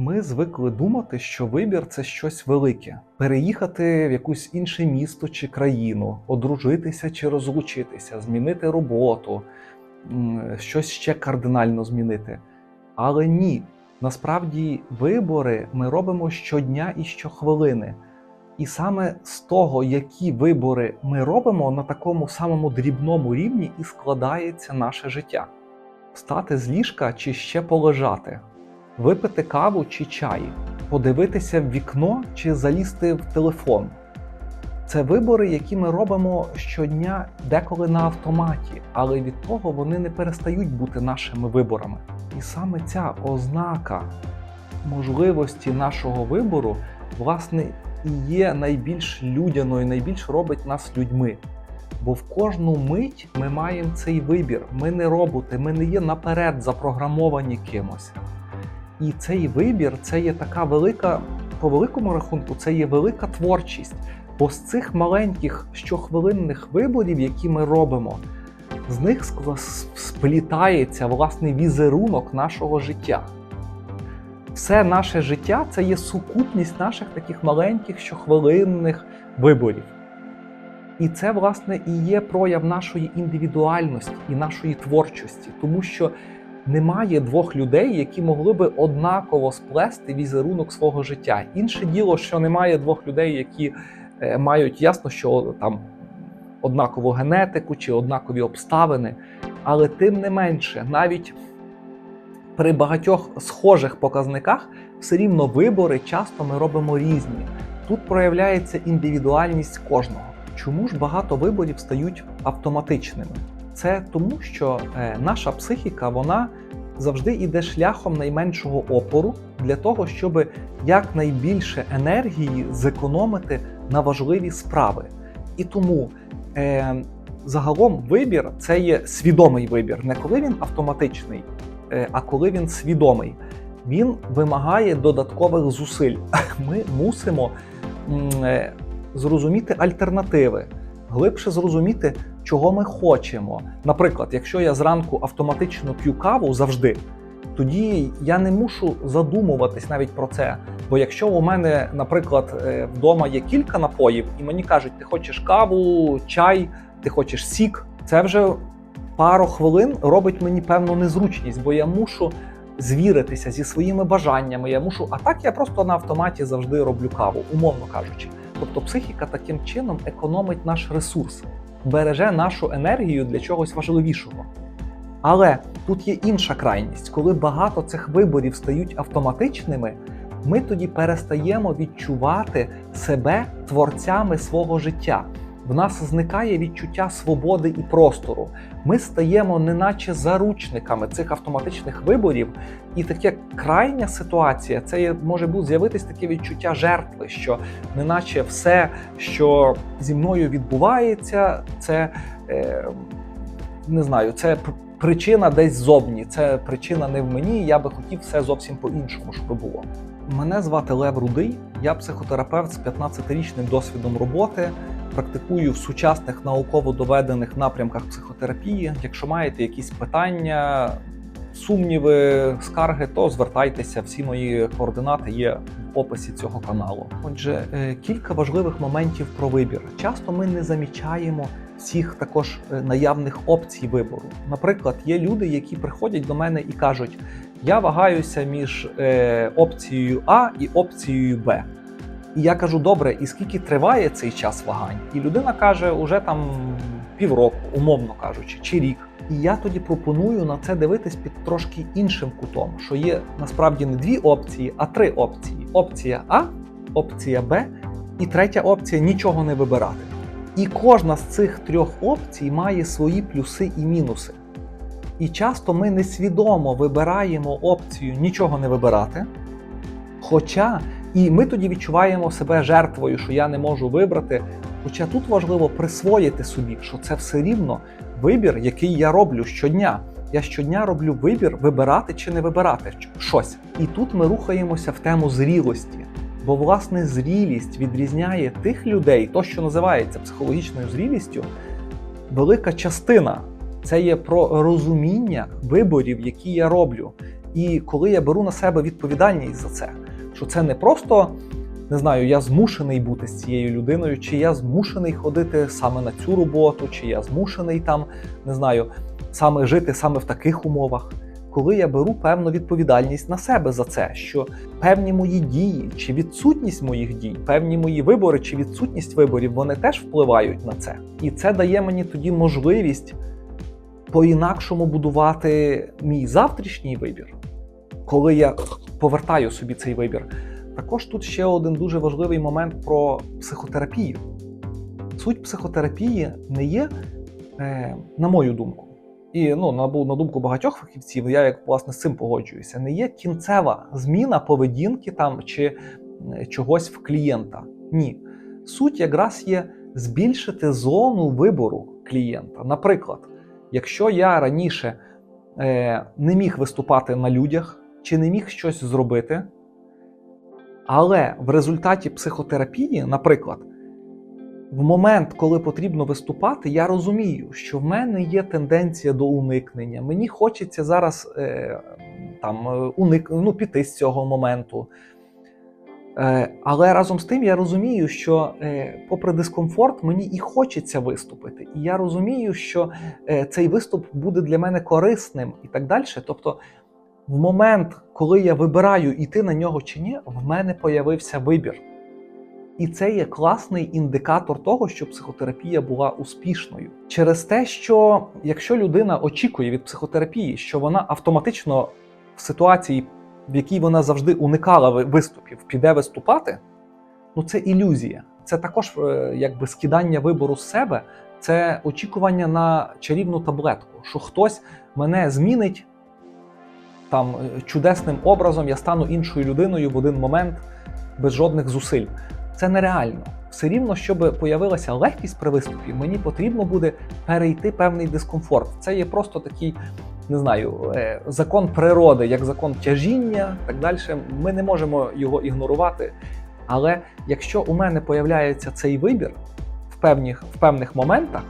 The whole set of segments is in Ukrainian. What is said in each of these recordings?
Ми звикли думати, що вибір це щось велике: переїхати в якусь інше місто чи країну, одружитися чи розлучитися, змінити роботу, щось ще кардинально змінити. Але ні, насправді вибори ми робимо щодня і щохвилини. І саме з того, які вибори ми робимо на такому самому дрібному рівні, і складається наше життя: встати з ліжка чи ще полежати, випити каву чи чай, подивитися в вікно чи залізти в телефон. Це вибори, які ми робимо щодня деколи на автоматі, але від того вони не перестають бути нашими виборами. І саме ця ознака можливості нашого вибору, власне, і є найбільш людяною, найбільш робить нас людьми. Бо в кожну мить ми маємо цей вибір. Ми не роботи, ми не є наперед запрограмовані кимось. І цей вибір це є така велика, по великому рахунку, це є велика творчість. Бо з цих маленьких щохвилинних виборів, які ми робимо, з них сплітається власний візерунок нашого життя. Все наше життя це є сукупність наших таких маленьких щохвилинних виборів. І це, власне, і є прояв нашої індивідуальності і нашої творчості, тому що немає двох людей, які могли би однаково сплести візерунок свого життя. Інше діло, що немає двох людей, які е, мають ясно, що там однакову генетику чи однакові обставини. Але тим не менше, навіть при багатьох схожих показниках все рівно вибори часто ми робимо різні. Тут проявляється індивідуальність кожного. Чому ж багато виборів стають автоматичними? Це тому, що е, наша психіка вона завжди йде шляхом найменшого опору для того, щоб якнайбільше енергії зекономити на важливі справи. І тому е, загалом вибір це є свідомий вибір, не коли він автоматичний, е, а коли він свідомий. Він вимагає додаткових зусиль. Ми мусимо е, зрозуміти альтернативи, глибше зрозуміти, чого ми хочемо. Наприклад, якщо я зранку автоматично п'ю каву завжди, тоді я не мушу задумуватись навіть про це. Бо якщо у мене, наприклад, е, вдома є кілька напоїв, і мені кажуть, ти хочеш каву, чай, ти хочеш сік, це вже пару хвилин робить мені певну незручність, бо я мушу звіритися зі своїми бажаннями. Я мушу, а так я просто на автоматі завжди роблю каву, умовно кажучи. Тобто психіка таким чином економить наш ресурс, береже нашу енергію для чогось важливішого. Але тут є інша крайність, коли багато цих виборів стають автоматичними, ми тоді перестаємо відчувати себе творцями свого життя. В нас зникає відчуття свободи і простору. Ми стаємо неначе заручниками цих автоматичних виборів, і таке крайня ситуація це може бути з'явитись таке відчуття жертви, що неначе все, що зі мною відбувається, це е, не знаю, це причина десь зовні, це причина не в мені. Я би хотів все зовсім по-іншому, щоб було. Мене звати Лев Рудий, я психотерапевт з 15-річним досвідом роботи. Практикую в сучасних науково доведених напрямках психотерапії. Якщо маєте якісь питання, сумніви, скарги, то звертайтеся. Всі мої координати є в описі цього каналу. Отже, е, кілька важливих моментів про вибір. Часто ми не замічаємо всіх також е, наявних опцій вибору. Наприклад, є люди, які приходять до мене і кажуть: я вагаюся між е, опцією А і опцією Б. І я кажу, добре, і скільки триває цей час вагань? І людина каже, уже там півроку, умовно кажучи, чи рік. І я тоді пропоную на це дивитись під трошки іншим кутом, що є насправді не дві опції, а три опції: опція А, опція Б і третя опція нічого не вибирати. І кожна з цих трьох опцій має свої плюси і мінуси. І часто ми несвідомо вибираємо опцію нічого не вибирати. Хоча і ми тоді відчуваємо себе жертвою, що я не можу вибрати. Хоча тут важливо присвоїти собі, що це все рівно вибір, який я роблю щодня. Я щодня роблю вибір вибирати чи не вибирати щось. І тут ми рухаємося в тему зрілості. Бо власне зрілість відрізняє тих людей, то, що називається психологічною зрілістю, велика частина це є про розуміння виборів, які я роблю. І коли я беру на себе відповідальність за це, що це не просто не знаю, я змушений бути з цією людиною, чи я змушений ходити саме на цю роботу, чи я змушений там, не знаю, саме жити саме в таких умовах. Коли я беру певну відповідальність на себе за це, що певні мої дії чи відсутність моїх дій, певні мої вибори чи відсутність виборів, вони теж впливають на це. І це дає мені тоді можливість по-інакшому будувати мій завтрашній вибір, коли я повертаю собі цей вибір. Також тут ще один дуже важливий момент про психотерапію. Суть психотерапії не є, е, на мою думку, і ну, на, на думку багатьох фахівців, я як власне з цим погоджуюся, не є кінцева зміна поведінки там чи чогось в клієнта. Ні. Суть якраз є збільшити зону вибору клієнта. Наприклад, якщо я раніше е, не міг виступати на людях чи не міг щось зробити. Але в результаті психотерапії, наприклад, в момент, коли потрібно виступати, я розумію, що в мене є тенденція до уникнення. Мені хочеться зараз е, там уник, ну, піти з цього моменту. Е, але разом з тим я розумію, що, е, попри дискомфорт, мені і хочеться виступити. І я розумію, що е, цей виступ буде для мене корисним і так далі. Тобто, в момент, коли я вибираю йти на нього чи ні, в мене появився вибір. І це є класний індикатор того, що психотерапія була успішною. Через те, що якщо людина очікує від психотерапії, що вона автоматично в ситуації, в якій вона завжди уникала виступів, піде виступати, ну це ілюзія. Це також е, якби скидання вибору з себе, це очікування на чарівну таблетку, що хтось мене змінить там е, чудесним образом, я стану іншою людиною в один момент без жодних зусиль. Це нереально. Все рівно, щоб появилася легкість при виступі, мені потрібно буде перейти певний дискомфорт. Це є просто такий, не знаю, е, закон природи, як закон тяжіння, так далі. Ми не можемо його ігнорувати. Але якщо у мене появляється цей вибір в певних, в певних моментах,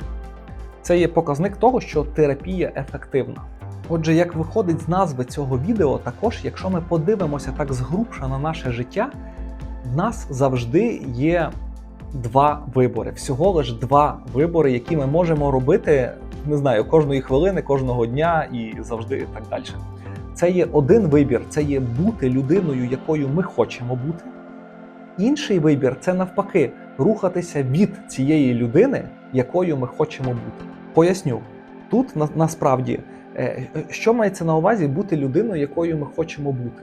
це є показник того, що терапія ефективна. Отже, як виходить з назви цього відео, також, якщо ми подивимося так згрубше на наше життя, в нас завжди є два вибори. Всього лиш два вибори, які ми можемо робити, не знаю, кожної хвилини, кожного дня і завжди так далі. Це є один вибір, це є бути людиною, якою ми хочемо бути. Інший вибір це навпаки рухатися від цієї людини, якою ми хочемо бути. Поясню, тут на, насправді, що мається на увазі бути людиною, якою ми хочемо бути.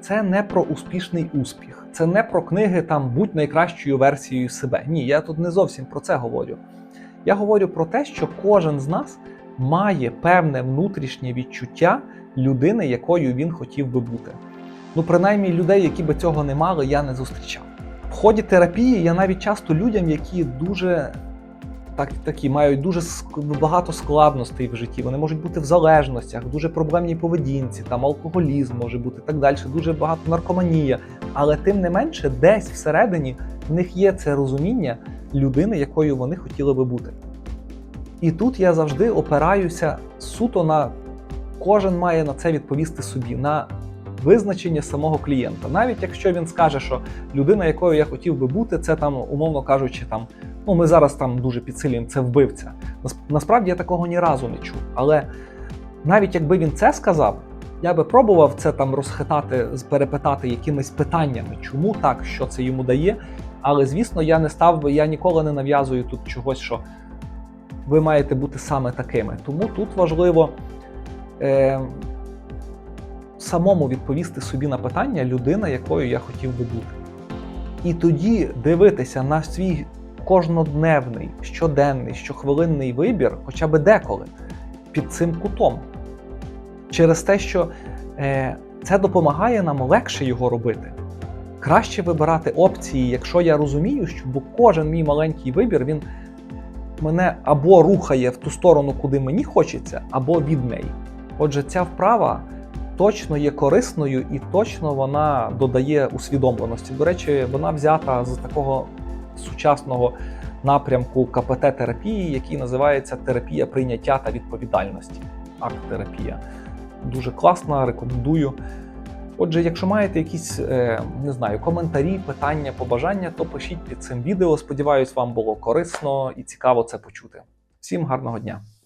Це не про успішний успіх, це не про книги там будь найкращою версією себе. Ні, я тут не зовсім про це говорю. Я говорю про те, що кожен з нас має певне внутрішнє відчуття людини, якою він хотів би бути. Ну, принаймні, людей, які би цього не мали, я не зустрічав. В ході терапії я навіть часто людям, які дуже так, такі мають дуже багато складностей в житті. Вони можуть бути в залежностях, дуже проблемній поведінці, там алкоголізм може бути так далі, дуже багато наркоманія. Але тим не менше, десь всередині в них є це розуміння людини, якою вони хотіли би бути. І тут я завжди опираюся суто на кожен має на це відповісти собі, на визначення самого клієнта. Навіть якщо він скаже, що людина, якою я хотів би бути, це там, умовно кажучи, там ну ми зараз там дуже підсилюємо це вбивця. Насправді я такого ні разу не чув. Але навіть якби він це сказав, я би пробував це там розхитати, перепитати якимись питаннями, чому так, що це йому дає. Але звісно, я не став би, я ніколи не нав'язую тут чогось, що ви маєте бути саме такими. Тому тут важливо е, самому відповісти собі на питання людина, якою я хотів би бути. І тоді дивитися на свій кожнодневний, щоденний, щохвилинний вибір, хоча б деколи, під цим кутом. Через те, що е, це допомагає нам легше його робити. Краще вибирати опції, якщо я розумію, що кожен мій маленький вибір він мене або рухає в ту сторону, куди мені хочеться, або від неї. Отже, ця вправа точно є корисною і точно вона додає усвідомленості. До речі, вона взята з такого сучасного напрямку КПТ-терапії, який називається терапія прийняття та відповідальності. Арт-терапія дуже класна, рекомендую. Отже, якщо маєте якісь е, не знаю, коментарі, питання, побажання, то пишіть під цим відео. Сподіваюсь, вам було корисно і цікаво це почути. Всім гарного дня!